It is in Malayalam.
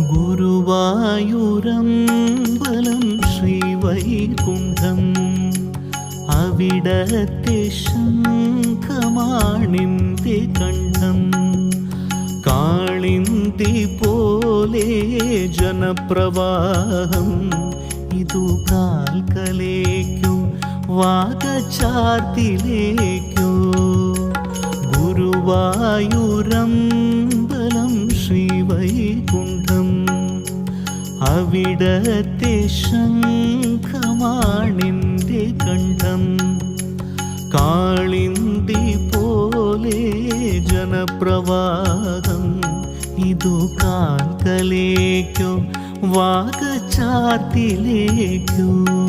ഗുരുവായൂരമ്പലം ശ്രീവൈകുണ്ഠം. അവിടത്തെ ശംഖമാണിന്തി കണ്ഠം. കാളിന്തി പോലെ ജനപ്രവാഹം. ഇതു കാൽക്കലേക്കോ ബലം ഗുരുവായൂരമ്പലം ശ്രീവൈകുണ്ഠം. അവിടത്തെ ശംഖമാണിന്റെ കണ്ഠം. കാളിന്തി പോലെ ജനപ്രവാഹം. ഇതു കാൽക്കലേക്കോ വാഗചാർത്തിലേക്കോ